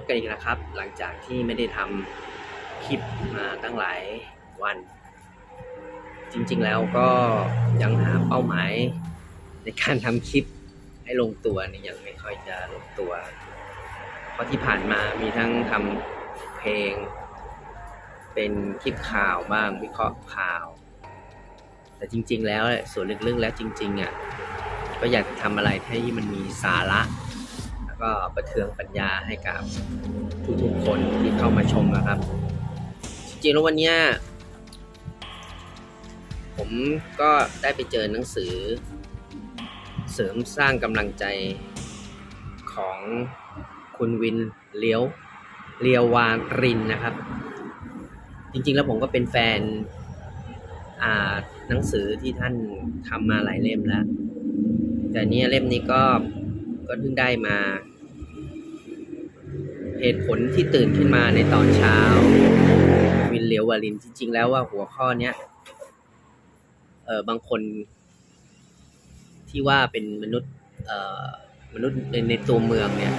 บกันอีกแล้วครับ หลังจากที่ไม่ได้ทำคลิปมาตั้งหลายวัน จริงๆแล้วก็ยังหาเป้าหมายในการทำคลิปให้ลงตัวนี่ยังไม่ค่อยจะลงตัว เพราะที่ผ่านมามีทั้งทำเพลง เป็นคลิปข่าวบ้างวิเคราะห์ข่าว แต่จริง ๆ แล้วส่วนลึกๆแล้วจริงๆอะก็อยากจะทำอะไรที่มันมีสาระ ก็ประเทืองปัญญาให้กับทุกๆคนที่เข้ามาชมนะครับ จริงๆแล้ววันนี้ผมก็ได้ไปเจอหนังสือ เสริมสร้างกำลังใจของคุณวินเลี้ยวเลียววานรินนะครับ จริงๆแล้วผมก็เป็นแฟนอ่าหนังสือที่ท่านทำมาหลายเล่มแล้ว แต่นี่เล่มนี้ก็ก็เพิ่งได้มา เหตุผลที่ตื่นขึ้นมาในตอนเช้า วินเลียววาลินจริง ๆ แล้วว่าหัวข้อเนี้ยเออบางคน ที่ว่าเป็นมนุษย์เอ่อมนุษย์ในในตัวเมืองเนี่ย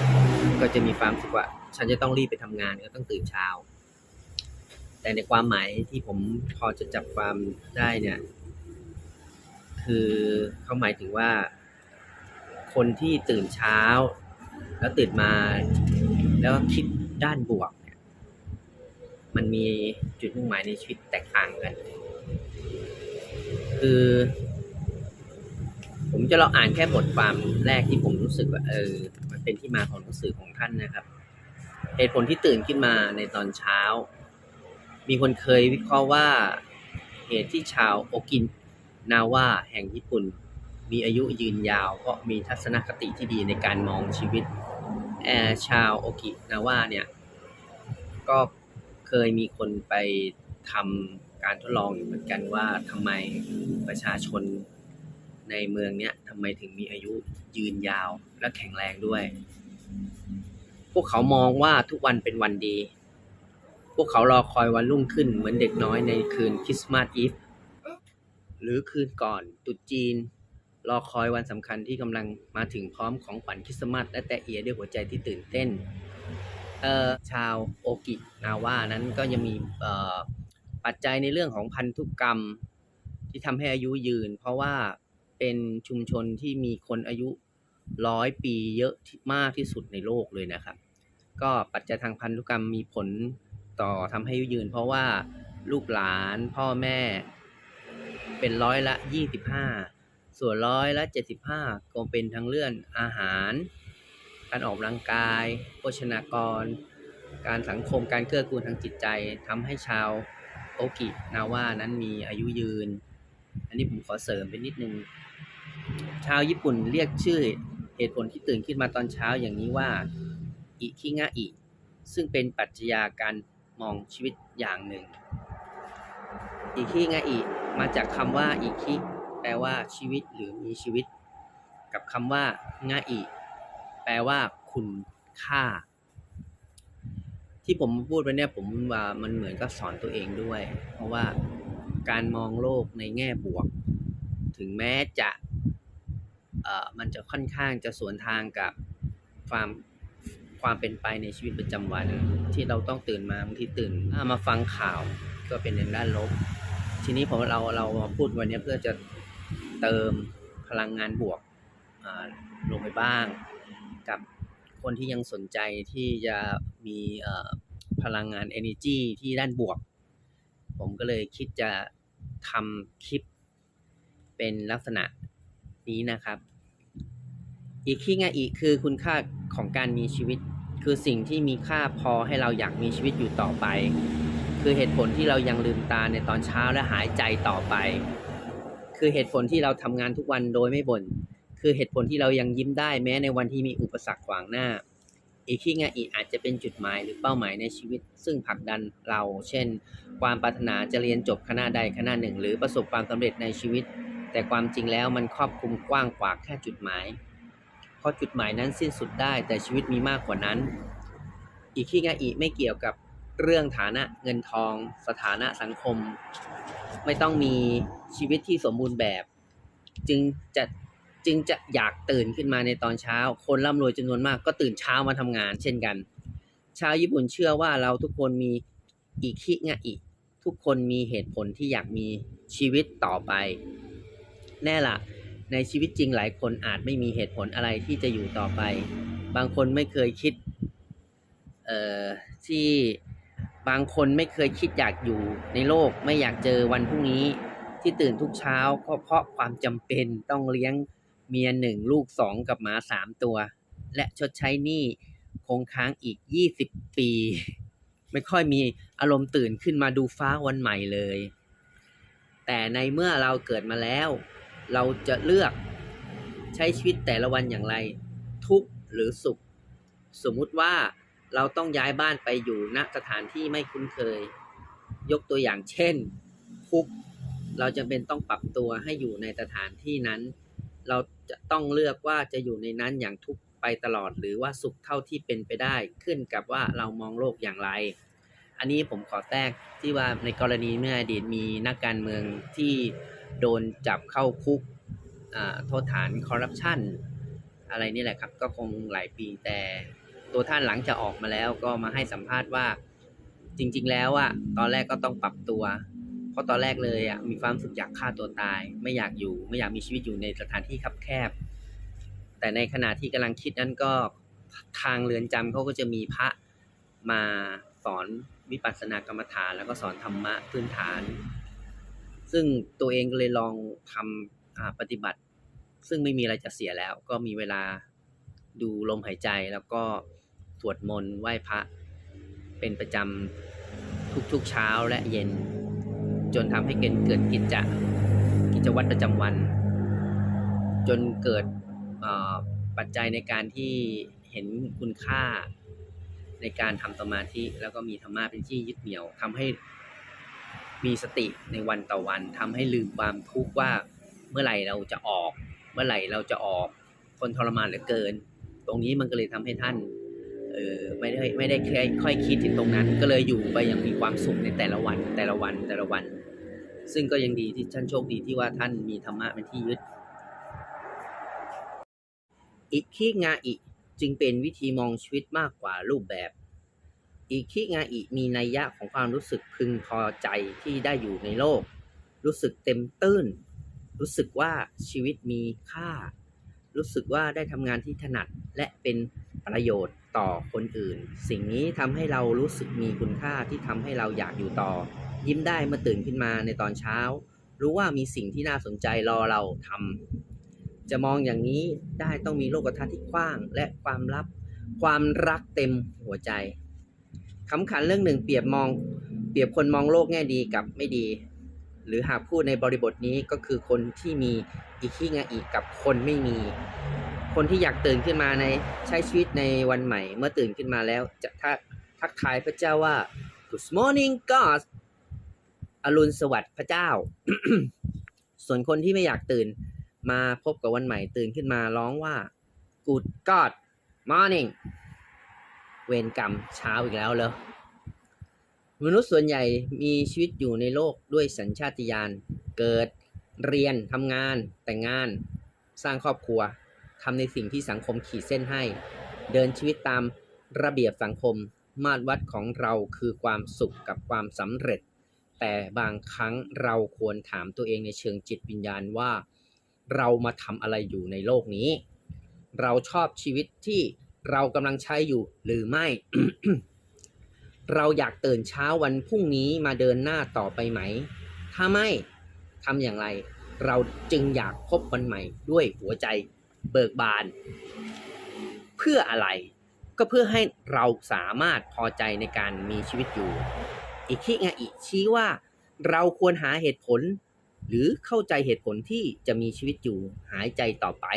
ก็จะมีความรู้สึกว่า ฉันจะต้องรีบไปทำงานก็ต้องตื่นเช้า แต่ในความหมายที่ผมพอจะจับความได้เนี่ย คือเขาหมายถึงว่า คนที่ตื่นเช้า แล้วตื่นมา แล้วคิดด้านบวกเนี่ยมันมีจุดมุ่งหมายในชีวิตแตกต่างกัน คือ ผมจะลองอ่านแค่บทความแรกที่ผมรู้สึกว่าเออ มันเป็นที่มาของหนังสือของท่านนะครับ เหตุผลที่ตื่นขึ้นมาในตอนเช้า มีคนเคยวิเคราะห์ว่าเหตุที่ชาวโอกินนาว่าแห่งญี่ปุ่น มีอายุยืนยาว เพราะมีทัศนคติที่ดีในการมองชีวิต แอร์ชาวโอกินาวาเนี่ย ก็เคยมีคนไปทำการทดลองอยู่เหมือนกันว่าทำไมประชาชนในเมืองเนี้ยทำไมถึงมีอายุยืนยาวและแข็งแรงด้วย พวกเขามองว่าทุกวันเป็นวันดี พวกเขารอคอยวันรุ่งขึ้นเหมือนเด็กน้อยในคืนคริสต์มาสอีฟหรือคืนก่อนตรุษจีน รอคอยวันสำคัญที่กำลังมาถึงพร้อมของขวัญคริสต์มาสและแตะเอียด้วยหัวใจที่ตื่นเต้นเอ่อชาวโอกินาว่านั้นก็ยังมีเอ่อปัจจัยในเรื่องของพันธุกรรมที่ทำให้อายุยืน เพราะว่าเป็นชุมชนที่มีคนอายุร้อยปีเยอะมากที่สุดในโลกเลยนะครับ ก็ปัจจัยทางพันธุกรรมมีผลต่อทำให้อายุยืน เพราะว่าลูกหลานพ่อแม่เป็นร้อยละ 25 ส่วนร้อยละ 75 ก็เป็นทั้งเรื่องอาหาร การออกกำลังกาย โภชนากร การสังคมการเกื้อกูลทางจิตใจทำให้ชาวโอกินาว่านั้นมีอายุยืน อันนี้ผมขอเสริมไปนิดนึง ชาวญี่ปุ่นเรียกชื่อเหตุผลที่ตื่นขึ้นมาตอนเช้าอย่างนี้ว่า อิคิงะอิ ซึ่งเป็นปรัชญาการมองชีวิตอย่างหนึ่ง อิคิงะอิมาจากคำว่าอิคิ แปลว่าชีวิตหรือมีชีวิต กับคำว่างะอิแปลว่าคุณค่า ที่ผมพูดไปเนี่ยผมว่ามันเหมือนกับสอนตัวเองด้วย เพราะว่าการมองโลกในแง่บวก ถึงแม้จะเอ่อมันจะค่อนข้างจะสวนทางกับความความเป็นไปในชีวิตประจำวัน ที่เราต้องตื่นมาบางทีตื่นมาฟังข่าวก็เป็นในด้านลบ ทีนี้ผมเราเรามาพูดวันนี้เพื่อจะ เติมพลังงานบวกลงไปบ้าง กับคนที่ยังสนใจที่จะมีพลังงาน energy ที่ด้านบวก ผมก็เลยคิดจะทำคลิปเป็นลักษณะนี้นะครับ อีกขี้งาอีกคือคุณค่าของการมีชีวิต คือสิ่งที่มีค่าพอให้เราอยากมีชีวิตอยู่ต่อไป คือเหตุผลที่เรายังลืมตาในตอนเช้าและหายใจต่อไป คือเหตุผลที่เราทำงานทุกวันโดยไม่บ่นคือเหตุผลที่เรายังยิ้มได้แม้ในวันที่มีอุปสรรคขวางหน้าอีกขี้งอีอาจจะเป็นจุดหมายหรือเป้าหมายในชีวิต ซึ่งผลักดันเรา เช่น ความปรารถนาจะเรียนจบคณะใดคณะหนึ่ง หรือประสบความสำเร็จในชีวิต แต่ความจริงแล้วมันครอบคลุมกว้างกว่าแค่จุดหมาย เพราะจุดหมายนั้นสิ้นสุดได้แต่ชีวิตมีมากกว่านั้นอีกขี้งอีไม่เกี่ยวกับเรื่องฐานะเงินทอง สถานะสังคม ไม่ต้องมีชีวิตที่สมบูรณ์แบบ จึงจะจึงจะอยากตื่นขึ้นมาในตอนเช้า คนร่ำรวยจำนวนมากก็ตื่นเช้ามาทำงาน เช่นกัน ชาวญี่ปุ่นเชื่อว่าเราทุกคนมีอิคิงะอิทุกคนมีเหตุผลที่อยากมีชีวิตต่อไป แน่ละในชีวิตจริงหลายคนอาจไม่มีเหตุผลอะไรที่จะอยู่ต่อไป บางคนไม่เคยคิด เอ่อที่ บางคนไม่เคยคิดอยากอยู่ในโลกไม่อยากเจอวันพรุ่งนี้ ที่ตื่นทุกเช้าก็เพราะความจำเป็นต้องเลี้ยงเมียหนึ่งลูกสองกับหมาสามตัว และชดใช้หนี้คงค้างอีกยี่สิบปี ไม่ค่อยมีอารมณ์ตื่นขึ้นมาดูฟ้าวันใหม่เลย แต่ในเมื่อเราเกิดมาแล้ว เราจะเลือกใช้ชีวิตแต่ละวันอย่างไร ทุกข์หรือสุข สมมุติว่า เราต้องย้ายบ้านไปอยู่ณสถานที่ไม่คุ้นเคย ยกตัวอย่างเช่นคุก เราจำเป็นต้องปรับตัวให้อยู่ในสถานที่นั้น เราจะต้องเลือกว่าจะอยู่ในนั้นอย่างทุกไปตลอดหรือว่าสุขเท่าที่เป็นไปได้ขึ้นกับว่าเรามองโลกอย่างไร อันนี้ผมขอแทรกที่ว่าในกรณีเมื่ออดีตมีนักการเมืองที่โดนจับเข้าคุกโทษฐานคอร์รัปชันอะไรนี่แหละครับ ก็คงหลายปีแต่ ตัวท่านหลังจะออกมาแล้วก็มาให้สัมภาษณ์ว่า จริง ๆ แล้วอะตอนแรกก็ต้องปรับตัว เพราะตอนแรกเลยอะมีความรู้สึกอยากฆ่าตัวตาย ไม่อยากอยู่ ไม่อยากมีชีวิตอยู่ในสถานที่คับแคบ แต่ในขณะที่กำลังคิดนั้นก็ทางเรือนจำเขาก็จะมีพระมาสอนวิปัสสนากรรมฐาน แล้วก็สอนธรรมะพื้นฐาน ซึ่งตัวเองก็เลยลองทำปฏิบัติ ซึ่งไม่มีอะไรจะเสียแล้ว ก็มีเวลาดูลมหายใจแล้วก็ สวดมนต์ไหว้พระ เป็นประจำทุกๆเช้าและเย็น จนทำให้เกิดเกิดกิจจะกิจวัตรประจำวัน จนเกิดปัจจัยในการที่เห็นคุณค่าในการทำสมาธิแล้วก็มีธรรมะเป็นที่ยึดเหนี่ยวทำให้มีสติในวันต่อวันทำให้ลืมความทุกข์ว่าเมื่อไหร่เราจะออก เมื่อไหร่เราจะออกทนทรมานเหลือเกิน ตรงนี้มันก็เลยทำให้ท่าน เออไม่ได้ไม่ได้ค่อยค่อยคิดถึงตรงนั้น ก็เลยอยู่ไปอย่างมีความสุขในแต่ละวันแต่ละวันแต่ละวัน ซึ่งก็ยังดีที่ท่านโชคดีที่ว่าท่านมีธรรมะเป็นที่ยึดอิคิงาอิจึงเป็นวิธีมองชีวิตมากกว่ารูปแบบ อิคิงาอิมีนัยยะของความรู้สึกพึงพอใจที่ได้อยู่ในโลก รู้สึกเต็มตื้น รู้สึกว่าชีวิตมีค่า รู้สึกว่าได้ทำงานที่ถนัดและเป็น ประโยชน์ต่อคนอื่น สิ่งนี้ทำให้เรารู้สึกมีคุณค่าที่ทำให้เราอยากอยู่ต่อ ยิ้มได้เมื่อตื่นขึ้นมาในตอนเช้า รู้ว่ามีสิ่งที่น่าสนใจรอเราทำจะมองอย่างนี้ได้ต้องมีโลกทัศน์ที่กว้าง และความลับ ความรักเต็มหัวใจคำขันเรื่องหนึ่งเปรียบมอง เปรียบคนมองโลกแง่ดีกับไม่ดี หรือหากพูดในบริบทนี้ก็คือคนที่มีอิคิงาอิกับคนไม่มี คนที่อยากตื่นขึ้นมาในใช้ชีวิตในวันใหม่ เมื่อตื่นขึ้นมาแล้วจะทักทักทายพระเจ้าว่า Good morning God อรุณสวัสดิ์พระเจ้า ส่วนคนที่ไม่อยากตื่นมาพบกับวันใหม่ตื่นขึ้นมาร้องว่า Good God Morning เวรกรรมเช้าอีกแล้วเลยมนุษย์ส่วนใหญ่มีชีวิตอยู่ในโลกด้วยสัญชาติญาณเกิดเรียนทำงาน แต่งงาน สร้างครอบครัว ทำในสิ่งที่สังคมขีดเส้นให้ เดินชีวิตตามระเบียบสังคม มาตรวัดของเราคือความสุขกับความสำเร็จ แต่บางครั้งเราควรถามตัวเองในเชิงจิตวิญญาณว่า เรามาทำอะไรอยู่ในโลกนี้ เราชอบชีวิตที่เรากำลังใช้อยู่หรือไม่ เราอยากตื่นเช้าวันพรุ่งนี้มาเดินหน้าต่อไปไหม ถ้าไม่ทำอย่างไร เราจึงอยากพบวันใหม่ด้วยหัวใจ เบิกบาน เพื่ออะไร ก็เพื่อให้เราสามารถพอใจในการมีชีวิตอยู่อิคิงาอิชี้ว่า เราควรหาเหตุผล หรือเข้าใจเหตุผลที่จะมีชีวิตอยู่หายใจต่อไป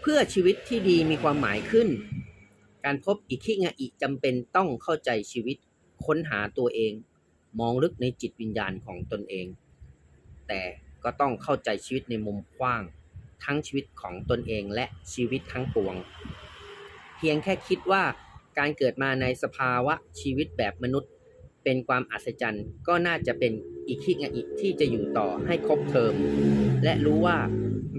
เพื่อชีวิตที่ดีมีความหมายขึ้น การพบอิคิงาอิจำเป็นต้องเข้าใจชีวิตค้นหาตัวเอง มองลึกในจิตวิญญาณของตนเอง แต่ก็ต้องเข้าใจชีวิตในมุมกว้าง ทั้งชีวิตของตนเองและชีวิตทั้งปวง เพียงแค่คิดว่าการเกิดมาในสภาวะชีวิตแบบมนุษย์ เป็นความอัศจรรย์ก็น่าจะเป็นอิคิงาอิที่จะอยู่ต่อให้ครบเทอม และรู้ว่า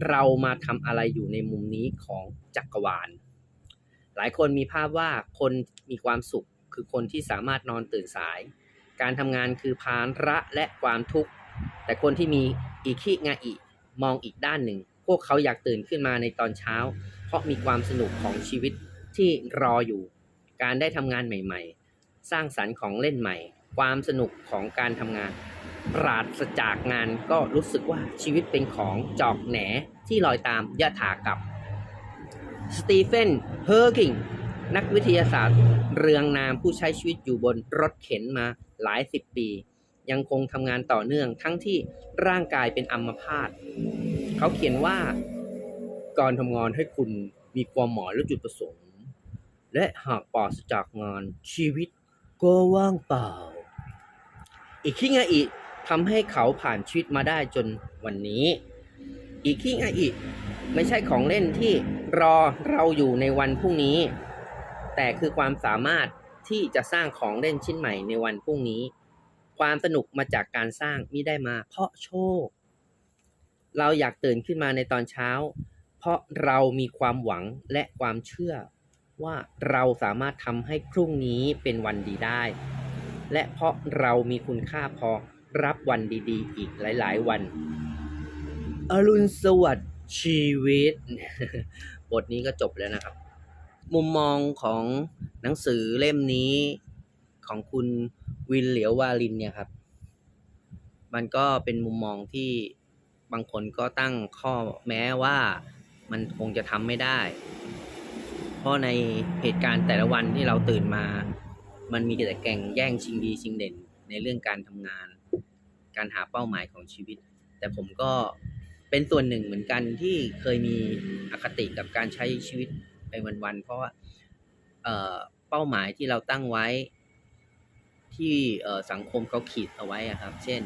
เรามาทำอะไรอยู่ในมุมนี้ของจักรวาล หลายคนมีภาพว่าคนมีความสุขคือคนที่สามารถนอนตื่นสาย การทำงานคือภาระและความทุกข์ แต่คนที่มีอีคิงาอิมองอีกด้านหนึ่ง พวกเขาอยากตื่นขึ้นมาในตอนเช้า เพราะมีความสนุกของชีวิตที่รออยู่ การได้ทำงานใหม่ ๆ สร้างสรรค์ของเล่นใหม่ ความสนุกของการทำงาน ปราศจากงานก็รู้สึกว่าชีวิตเป็นของจอกแหนที่ลอยตามยถากับสตีเฟน เฮอร์กิง นักวิทยาศาสตร์ เรืองนามผู้ใช้ชีวิตอยู่บนรถเข็นมาหลายสิบปี ยังคงทำงานต่อเนื่องทั้งที่ร่างกายเป็นอัมพาต เขาเขียนว่า การทำงานให้คุณมีความหมายและจุดประสงค์ และหากปราศจากงานชีวิตก็ว่างเปล่า อีกคิงาอิทำให้เขาผ่านชีวิตมาได้จนวันนี้ อีกคิงาอิไม่ใช่ของเล่นที่รอเราอยู่ในวันพรุ่งนี้ แต่คือความสามารถที่จะสร้างของเล่นชิ้นใหม่ในวันพรุ่งนี้ ความสนุกมาจากการสร้างมิได้มาเพราะโชค เราอยากตื่นขึ้นมาในตอนเช้า เพราะเรามีความหวังและความเชื่อ ว่าเราสามารถทำให้พรุ่งนี้เป็นวันดีได้ และเพราะเรามีคุณค่าพอรับวันดีๆ อีกหลาย ๆ วัน อรุณสวัสดิ์ชีวิต บทนี้ก็จบแล้วนะครับ มุมมองของหนังสือเล่มนี้ของคุณวินเหลียววาลินเนี่ยครับ มันก็เป็นมุมมองที่ บางคนก็ตั้งข้อแม้ว่ามันคงจะทำไม่ได้ เพราะในเหตุการณ์แต่ละวันที่เราตื่นมา มันมีแต่แก่งแย่งชิงดีชิงเด่น ในเรื่องการทำงาน การหาเป้าหมายของชีวิต แต่ผมก็เป็นส่วนหนึ่งเหมือนกันที่เคยมีอคติกับการใช้ชีวิตไปวันๆเพราะว่าเเป้าหมายที่เราตั้งไว้ที่สังคมเขาขีดเอาไว้ครับ เช่น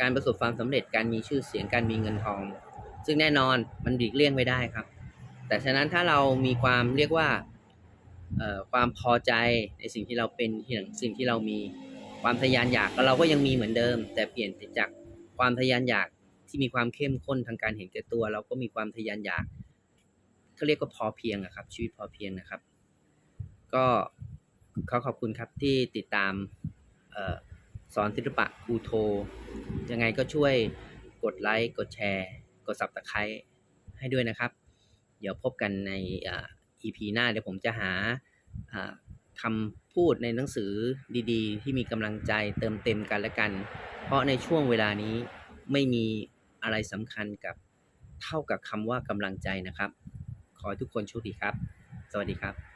การประสบความสำเร็จการมีชื่อเสียงการมีเงินทอง ซึ่งแน่นอนมันหลีกเลี่ยงไม่ได้ครับ แต่ฉะนั้นถ้าเรามีความเรียกว่าความพอใจในสิ่งที่เราเป็นอย่างสิ่งที่เรามีความทะยานอยากเราก็ยังมีเหมือนเดิม แต่เปลี่ยนจากความทะยานอยากที่มีความเข้มข้นทางการเห็นแก่ตัว เราก็มีความทะยานอยากเขาเรียกว่าพอเพียงอะครับ ชีวิตพอเพียงนะครับ ก็ขอขอบคุณครับที่ติดตามเออสอนศิลปะครูโท ยังไงก็ช่วยกดไลค์กดแชร์ กด subscribe ให้ด้วยนะครับ เดี๋ยวพบกันในอ่า EP หน้าเดี๋ยวผมจะหาอ่าคำพูดในหนังสือดีๆ ที่มีกำลังใจเติมเต็มกันและกัน เพราะในช่วงเวลานี้ไม่มีอะไรสำคัญกับเท่ากับคำว่ากำลังใจนะครับ ขอให้ทุกคนโชคดีครับ สวัสดีครับ